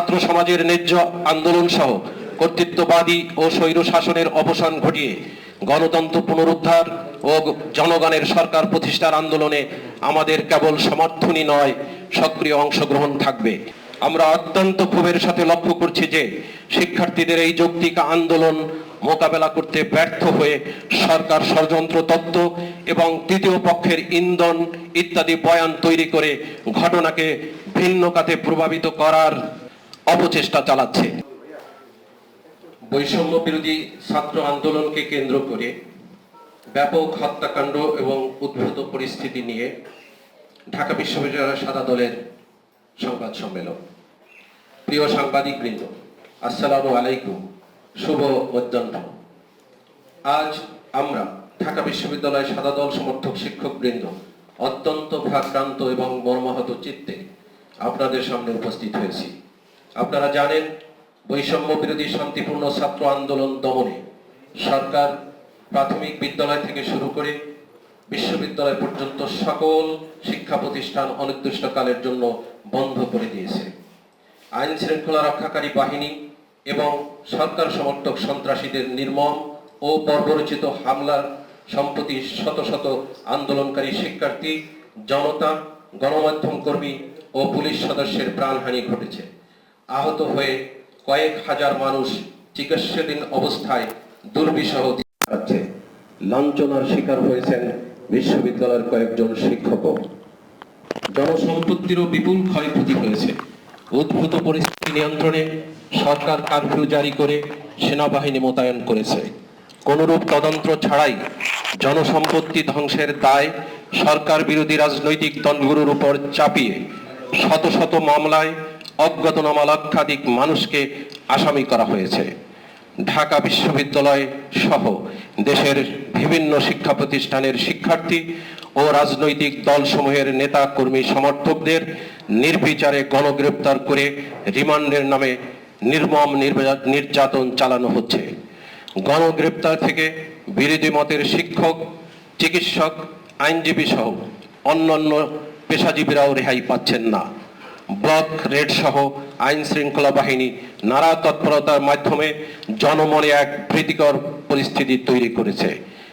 ছাত্র সমাজের ন্যায্য আন্দোলন সহ কর্তৃত্ববাদী ও স্বৈর শাসনের অবসান ঘটিয়ে গণতন্ত্র পুনরুদ্ধার ও জনগণের সরকার প্রতিষ্ঠার আন্দোলনে আমাদের কেবল সমর্থনই নয়, সক্রিয় অংশগ্রহণ থাকবে। আমরা অত্যন্ত ক্ষোভের সাথে লক্ষ্য করছি যে শিক্ষার্থীদের এই যৌক্তিক আন্দোলন মোকাবেলা করতে ব্যর্থ হয়ে সরকার ষড়যন্ত্র তত্ত্ব এবং তৃতীয় পক্ষের ইন্ধন ইত্যাদি বয়ান তৈরি করে ঘটনাকে ভিন্ন কাতে প্রভাবিত করার অপচেষ্টা চালাচ্ছে। বৈষম্য বিরোধী ছাত্র আন্দোলনকে কেন্দ্র করে ব্যাপক হত্যাকাণ্ড এবং উদ্ভূত পরিস্থিতি নিয়ে ঢাকা বিশ্ববিদ্যালয়ের সাদা দলের সংবাদ সম্মেলন। প্রিয় সাংবাদিক বৃন্দ আসসালামু আলাইকুম, শুভ মধ্যাহ্ন। আজ আমরা ঢাকা বিশ্ববিদ্যালয় সাদা দল সমর্থক শিক্ষক বৃন্দ অত্যন্ত ভারাক্রান্ত এবং মর্মাহত চিত্তে আপনাদের সামনে উপস্থিত হয়েছি। আপনারা জানেন, বৈষম্য বিরোধী শান্তিপূর্ণ ছাত্র আন্দোলন দমনে সরকার প্রাথমিক বিদ্যালয় থেকে শুরু করে বিশ্ববিদ্যালয় পর্যন্ত সকল শিক্ষা প্রতিষ্ঠান অনির্দিষ্টকালের জন্য বন্ধ করে দিয়েছে। আইন শৃঙ্খলা রক্ষাকারী বাহিনী এবং সরকার সমর্থক সন্ত্রাসীদের নির্মম ও বর্বরচিত হামলার সম্প্রতি শত শত আন্দোলনকারী শিক্ষার্থী, জনতা, গণমাধ্যম কর্মী ও পুলিশ সদস্যের প্রাণহানি ঘটেছে। আহত হয়ে কয়েক হাজার মানুষ চিকিৎসাধীন অবস্থায় দুর্বিষহ আছে লাঞ্ছনার শিকার হয়েছেন বিশ্ববিদ্যালয়ের কয়েকজন শিক্ষকও। জনসম্পত্তিরও বিপুল ক্ষয়ক্ষতি হয়েছে। উদ্ভূত পরিস্থিতি নিয়ন্ত্রণে সরকার কারফিউ জারি করে সেনাবাহিনী মোতায়েন করেছে। কোনরূপ তদন্ত ছাড়াই জনসম্পত্তি ধ্বংসের দায় সরকার বিরোধী রাজনৈতিক দলগুলোর উপর চাপিয়ে শত শত মামলায় অজ্ঞাতনামা লক্ষাধিক মানুষকে আসামি করা হয়েছে। ঢাকা বিশ্ববিদ্যালয় সহ দেশের বিভিন্ন শিক্ষা প্রতিষ্ঠানের শিক্ষার্থী ও রাজনৈতিক দলসমূহের নেতা কর্মী সমর্থকদের নির্বিচারে গণগ্রেপ্তার করে রিমান্ডের নামে নির্মম নির্যাতন চালানো হচ্ছে। গণগ্রেপ্তার থেকে বিরোধী মতের শিক্ষক, চিকিৎসক, আইনজীবী সহ অন্যান্য পেশাজীবীরাও রেহাই পাচ্ছেন না। ব্লক রেড সহ আইন শৃঙ্খলা বাহিনী নানা তৎপরতার মাধ্যমে জনমনে এক ভীতিকর পরিস্থিতি তৈরি করেছে।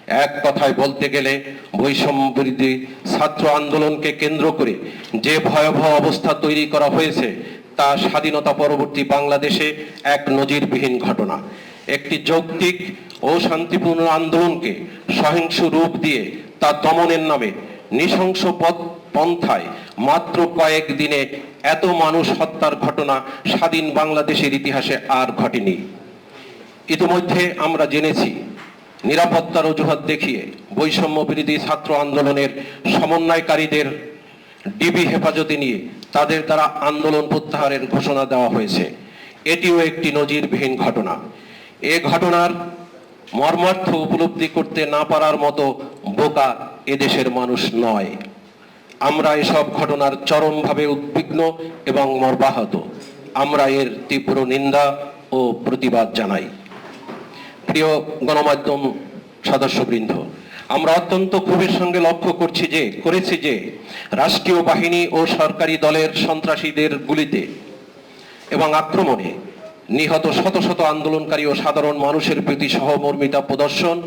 এক কথায় বলতে গেলে, বৈষম্য বিরোধী ছাত্র আন্দোলনকে কেন্দ্র করে যে ভয়াবহ অবস্থা তৈরি করা হয়েছে, তা স্বাধীনতা পরবর্তী বাংলাদেশে এক নজিরবিহীন ঘটনা। একটি যৌক্তিক ও শান্তিপূর্ণ আন্দোলনকে সহিংস রূপ দিয়ে তা দমনের নামে নৃশংস পন্থায় মাত্র কয়েক দিনে এত মানুষ হত্যার ঘটনা স্বাধীন বাংলাদেশের ইতিহাসে আর ঘটেনি। ইতিমধ্যে আমরা জেনেছি, নিরাপত্তার অজুহাত দেখিয়ে বৈষম্য বিরোধী ছাত্র আন্দোলনের সমন্বয়কারীদের ডিবি হেফাজতে নিয়ে তাদের দ্বারা আন্দোলন প্রত্যাহারের ঘোষণা দেওয়া হয়েছে। এটিও একটি নজিরবিহীন ঘটনা। এ ঘটনার মর্মার্থ উপলব্ধি করতে না পারার মতো বোকা এদেশের মানুষ নয়। আমরা এসব ঘটনার চরমভাবে উদ্বিগ্ন এবং মর্মাহত। আমরা এর তীব্র নিন্দা ও প্রতিবাদ জানাই। প্রিয় গণমাধ্যম সদস্যবৃন্দ, আমরা অত্যন্ত ক্ষোভের সঙ্গে লক্ষ্য করছি যে, করেছি যে, রাষ্ট্রীয় বাহিনী ও সরকারি দলের সন্ত্রাসীদের গুলিতে এবং আক্রমণে নিহত শত শত আন্দোলনকারী ও সাধারণ মানুষের প্রতি সহমর্মিতা প্রদর্শন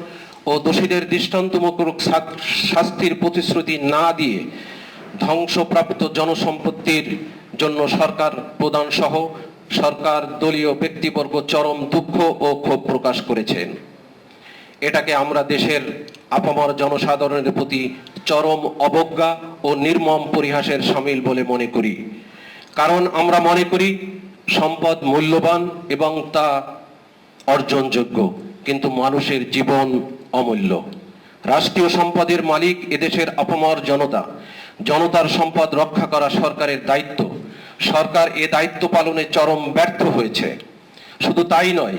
ও দোষীদের দৃষ্টান্তমূলক শাস্তির প্রতিশ্রুতি না দিয়ে ধ্বংসপ্রাপ্ত জনসম্পত্তির জন্য সরকার প্রদান সহ সরকার দলীয় ব্যক্তিবর্গ চরম দুঃখ ও ক্ষোভ প্রকাশ করেছেন। এটাকে আমরা দেশের আপামর জনসাধারণের প্রতি চরম অবজ্ঞা ও নির্মম পরিহাসের সামিল বলে মনে করি। কারণ আমরা মনে করি সম্পদ মূল্যবান এবং তা অর্জনযোগ্য, কিন্তু মানুষের জীবন অমূল্য। রাষ্ট্রীয় সম্পদের মালিক এদেশের অপমর জনতা। জনতার সম্পদ রক্ষা করা সরকারের দায়িত্ব। সরকার এ দায়িত্ব পালনে চরম ব্যর্থ হয়েছে। শুধু তাই নয়,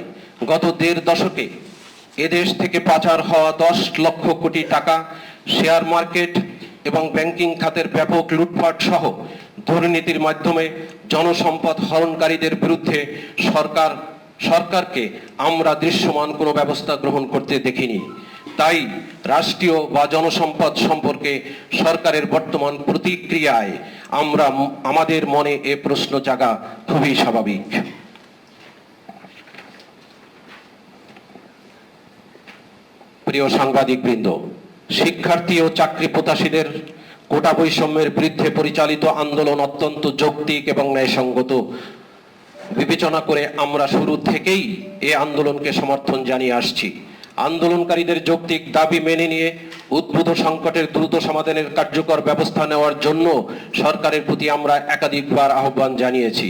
গত দেড় দশকে এদেশ থেকে পাচার হওয়া দশ লক্ষ কোটি টাকা, শেয়ার মার্কেট এবং ব্যাংকিং খাতের ব্যাপক লুটপাট সহ দুর্নীতির মাধ্যমে জনসম্পদ হরণকারীদের বিরুদ্ধে সরকার, সরকারকে আমরা দৃশ্যমান কোনো ব্যবস্থা গ্রহণ করতে দেখিনি। তাই রাষ্ট্রীয় বা জনসম্পদ সম্পর্কে সরকারের বর্তমান প্রতিক্রিয়ায় আমরা আমাদের মনে এ প্রশ্ন জাগা খুবই স্বাভাবিক। প্রিয় সাংবাদিকবৃন্দ, শিক্ষার্থী ও চাকরি প্রত্যাশীদের কোটা বৈষম্যের বিরুদ্ধে পরিচালিত আন্দোলন অত্যন্ত যৌক্তিক এবং ন্যায়সঙ্গত। বিবেচনা করে আমরা শুরু থেকেই এ আন্দোলনকে সমর্থন জানিয়ে আসছি। আন্দোলনকারীদের যৌক্তিক দাবি মেনে নিয়ে উদ্ভূত সংকটের দ্রুত সমাধানের কার্যকর ব্যবস্থা নেওয়ার জন্য সরকারের প্রতি আমরা একাধিকবার আহ্বান জানিয়েছি।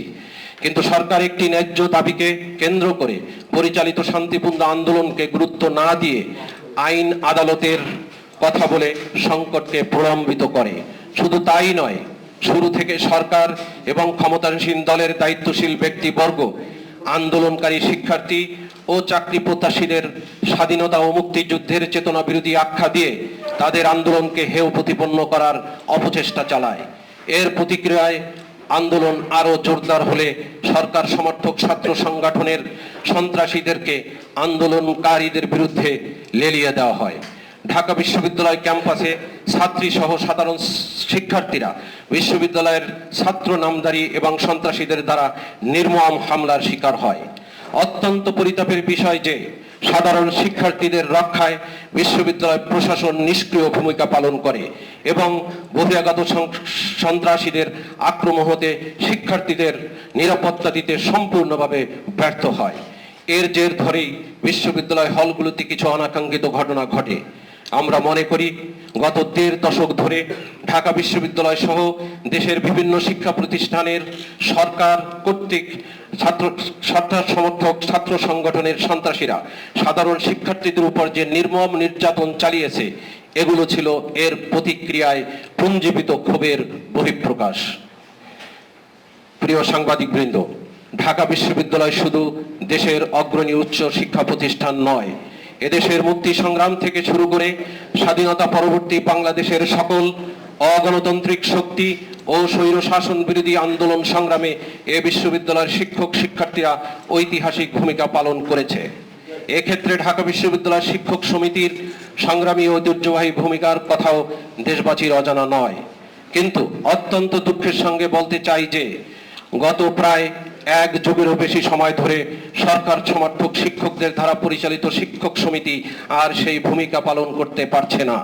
কিন্তু সরকার একটি ন্যায্য দাবিকে কেন্দ্র করে পরিচালিত শান্তিপূর্ণ আন্দোলনকে গুরুত্ব না দিয়ে আইন আদালতের কথা বলে সংকটকে প্রলম্বিত করে। শুধু তাই নয়, শুরু থেকে সরকার এবং ক্ষমতাসীন দলের দায়িত্বশীল ব্যক্তিবর্গ, আন্দোলনকারী শিক্ষার্থী ও চাকরি প্রত্যাশীদের স্বাধীনতা ও মুক্তিযুদ্ধের চেতনা বিরোধী আখ্যা দিয়ে তাদের আন্দোলনকে হেয় প্রতিপন্ন করার অপচেষ্টা চালায়। এর প্রতিক্রিয়ায় আন্দোলন আরও জোরদার হলে সরকার সমর্থক ছাত্র সংগঠনের সন্ত্রাসীদেরকে আন্দোলনকারীদের বিরুদ্ধে লেলিয়ে দেওয়া হয়। ঢাকা বিশ্ববিদ্যালয় ক্যাম্পাসে ছাত্রী সহ সাধারণ শিক্ষার্থীরা বিশ্ববিদ্যালয়ের ছাত্র নামদারি এবং সন্ত্রাসীদের দ্বারা নির্মম হামলার শিকার হয়। অত্যন্ত পরিতাপের বিষয় যে, সাধারণ শিক্ষার্থীদের রক্ষায় বিশ্ববিদ্যালয় প্রশাসন নিষ্ক্রিয় ভূমিকা পালন করে এবং বহিরাগত সন্ত্রাসীদের আক্রমণ হতে শিক্ষার্থীদের নিরাপত্তা দিতে সম্পূর্ণভাবে ব্যর্থ হয়। এর জের ধরেই বিশ্ববিদ্যালয় হলগুলোতে কিছু অনাকাঙ্ক্ষিত ঘটনা ঘটে। আমরা মনে করি, গত দেড় দশক ধরে ঢাকা বিশ্ববিদ্যালয় সহ দেশের বিভিন্ন শিক্ষা প্রতিষ্ঠানের সরকার কর্তৃক ছাত্র সরকার সমর্থক, ছাত্র সংগঠনের সন্ত্রাসীরা সাধারণ শিক্ষার্থীদের উপর যে নির্মম নির্যাতন চালিয়েছে, এগুলো ছিল এর প্রতিক্রিয়ায় পুঞ্জীবিত ক্ষোভের বহিঃপ্রকাশ। প্রিয় সাংবাদিকবৃন্দ, ঢাকা বিশ্ববিদ্যালয় শুধু দেশের অগ্রণী উচ্চ শিক্ষা প্রতিষ্ঠান নয় এদেশের মুক্তি সংগ্রাম থেকে শুরু করে স্বাধীনতা পরবর্তী বাংলাদেশের সকল অগণতান্ত্রিক শক্তি ও স্বৈর শাসন বিরোধী আন্দোলন সংগ্রামে এ বিশ্ববিদ্যালয়ের শিক্ষক শিক্ষার্থীরা ঐতিহাসিক ভূমিকা পালন করেছে। এক্ষেত্রে ঢাকা বিশ্ববিদ্যালয় শিক্ষক সমিতির সংগ্রামী ঐতিহ্যবাহী ভূমিকার কথাও দেশবাসীর অজানা নয়। কিন্তু অত্যন্ত দুঃখের সঙ্গে বলতে চাই যে, গত প্রায় এক যুগেরও বেশি সময় ধরে সরকার, সমর্থক, শিক্ষকদের দ্বারা পরিচালিত শিক্ষক সমিতি আর সেই ভূমিকা পালন করতে পারছে না।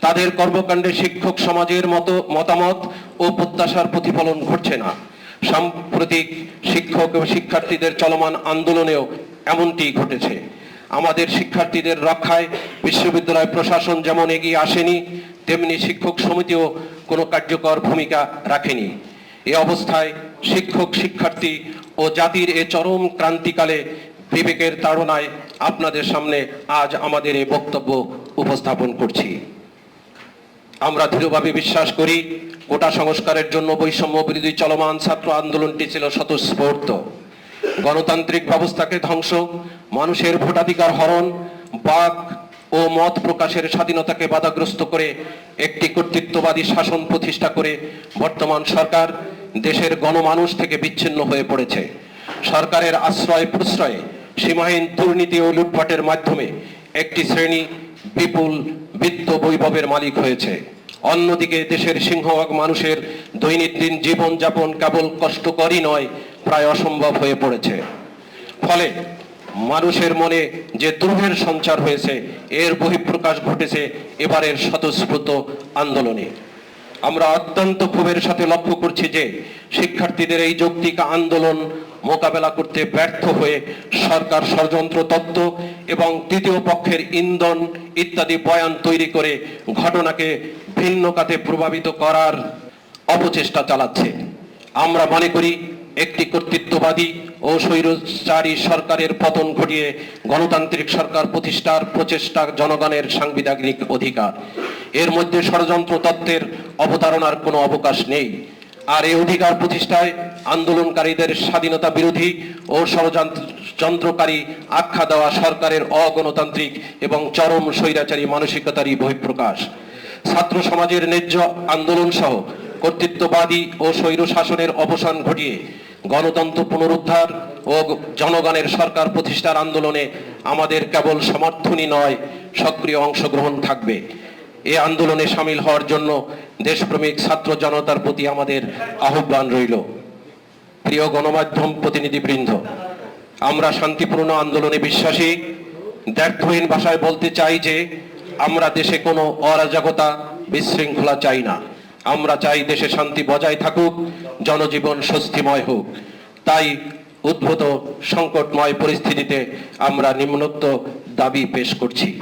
তাদের কর্মকাণ্ডে শিক্ষক সমাজের মতো মতামত ও প্রত্যাশার প্রতিফলন ঘটছে না। সাম্প্রতিক শিক্ষক ও শিক্ষার্থীদের চলমান আন্দোলনেও এমনটি ঘটেছে। আমাদের শিক্ষার্থীদের রক্ষায় বিশ্ববিদ্যালয় প্রশাসন যেমন এগিয়ে আসেনি, তেমনি শিক্ষক সমিতিও কোনো কার্যকর ভূমিকা রাখেনি। এ অবস্থায় শিক্ষক, শিক্ষার্থী ও জাতির এ চরম ক্রান্তিকালে বিবেকের তাড়নায় আপনাদের সামনে আজ আমাদের এই বক্তব্য উপস্থাপন করছি। আমরা দৃঢ়ভাবে বিশ্বাস করি কোটা সংস্কারের জন্য বৈষম্য বিরোধী চলমান ছাত্র আন্দোলনটি ছিল স্বতঃস্ফূর্ত। গণতান্ত্রিক ব্যবস্থাকে ধ্বংস, মানুষের ভোটাধিকার হরণ, বাক ও মত প্রকাশের স্বাধীনতাকে বাধাগ্রস্ত করে একটি কর্তৃত্ববাদী শাসন প্রতিষ্ঠা করে বর্তমান সরকার দেশের গণমানুষ থেকে বিচ্ছিন্ন হয়ে পড়েছে। সরকারের আশ্রয় প্রশ্রয়ে সীমাহীন দুর্নীতি ও লুটপাটের মাধ্যমে একটি শ্রেণি বিপুল বিত্ত বৈভবের মালিক হয়েছে। অন্যদিকে দেশের সিংহভাগ মানুষের দৈনন্দিন জীবনযাপন কেবল কষ্টকরই নয়, প্রায় অসম্ভব হয়ে পড়েছে। ফলে মানুষের মনে যে দ্রোহের সঞ্চার হয়েছে, এর বহিঃপ্রকাশ ঘটেছে এবারের স্বতঃস্ফূর্ত আন্দোলনে। আমরা অত্যন্ত ক্ষোভের সাথে লক্ষ্য করছি যে শিক্ষার্থীদের এই যৌক্তিক আন্দোলন মোকাবেলা করতে ব্যর্থ হয়ে সরকার ষড়যন্ত্র তত্ত্ব এবং তৃতীয় পক্ষের ইন্ধন ইত্যাদি বয়ান তৈরি করে ঘটনাকে ভিন্ন কাতে প্রভাবিত করার অপচেষ্টা চালাচ্ছে। আমরা মনে করি, একটি কর্তৃত্ববাদী ও স্বৈরচারী সরকারের পতন ঘটিয়ে গণতান্ত্রিক সরকার প্রতিষ্ঠার প্রচেষ্টা জনগণের সাংবিধানিক অধিকার। এর মধ্যে ষড়যন্ত্র তত্ত্বের অবতারণার কোনো অবকাশ নেই। আর এই অধিকার প্রতিষ্ঠায় আন্দোলনকারীদের স্বাধীনতা বিরোধী ও ষড়যন্ত্রকারী আখ্যা দেওয়া সরকারের অগণতান্ত্রিক এবং চরম স্বৈরাচারী মানসিকতারই বহিঃপ্রকাশ। ছাত্র সমাজের ন্যায্য আন্দোলন সহ কর্তৃত্ববাদী ও স্বৈর শাসনের অবসান ঘটিয়ে গণতন্ত্র পুনরুদ্ধার ও জনগণের সরকার প্রতিষ্ঠার আন্দোলনে আমাদের কেবল সমর্থনই নয়, সক্রিয় অংশগ্রহণ থাকবে। এ আন্দোলনে সামিল হওয়ার জন্য দেশপ্রেমিক ছাত্র জনতার প্রতি আমাদের আহ্বান রইল। প্রিয় গণমাধ্যম প্রতিনিধিবৃন্দ, আমরা শান্তিপূর্ণ আন্দোলনে বিশ্বাসী। দ্ব্যর্থহীন ভাষায় বলতে চাই যে, আমরা দেশে কোনো অরাজকতা, বিশৃঙ্খলা চাই না। আমরা চাই দেশে শান্তি বজায় থাকুক, জনজীবন স্বস্তিময় হোক। তাই উদ্ভূত সংকটময় পরিস্থিতিতে আমরা নিম্নোক্ত দাবি পেশ করছি।